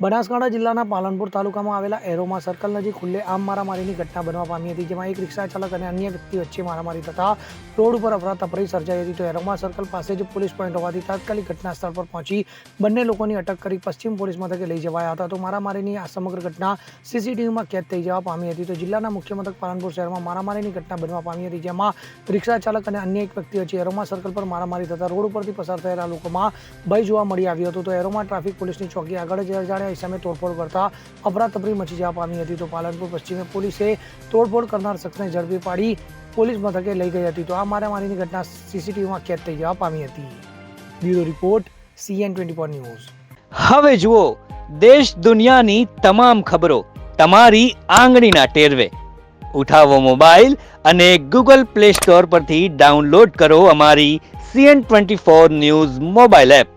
બનાસકાંઠા જિલ્લાના પાલનપુર તાલુકામાં આવેલા એરોમા સર્કલ નજીક ખુલ્લે આમ મારામારીની ઘટના બનવા પામી હતી, જેમાં એક રિક્ષા ચાલક અને અન્ય વ્યક્તિ વચ્ચે મારામારી થતા રોડ ઉપર અફરાતફરી સર્જાઈ હતી. તો એરોમા સર્કલ પાસે જ પોલીસ પોઈન્ટ હોવાથી તાત્કાલિક ઘટના સ્થળ પર પહોંચી બંને લોકોની અટક કરી પશ્ચિમ પોલીસ મથકે લઈ જવાયા હતા. તો મારામારીની આ સમગ્ર ઘટના સીસીટીવીમાં કેદ થઈ જવા પામી હતી. તો જિલ્લાના મુખ્ય મથક પાલનપુર શહેરમાં મારામારીની ઘટના બનવા પામી હતી, જેમાં રિક્ષા ચાલક અને અન્ય એક વ્યક્તિ વચ્ચે એરોમા સર્કલ પર મારામારી થતા રોડ ઉપરથી પસાર થયેલા લોકોમાં ભય જોવા મળી આવ્યો હતો. તો એરોમા ટ્રાફિક પોલીસની ચોકી આગળ જ અજાણ્યા સામે તોડફોડ કરતા અફરાતફરી મચી જવા પામી હતી. તો પાલનપુર પશ્ચિમે પોલીસે તોડફોડ કરનાર શખ્સને ઝડપી પાડી પોલીસ મથકે લઈ ગઈ હતી. તો આ મારામારીની ઘટના સીસીટીવીમાં કેદ થઈ જવા પામી હતી. Bureau report, CN twenty four news. હવે જુઓ, દેશ દુનિયાની તમામ ખબરો તમારી આંગળીના ટેરવે. ઉઠાવો મોબાઈલ અને ગૂગલ પ્લે સ્ટોર પરથી ડાઉનલોડ કરો અમારી CN twenty four news mobile app.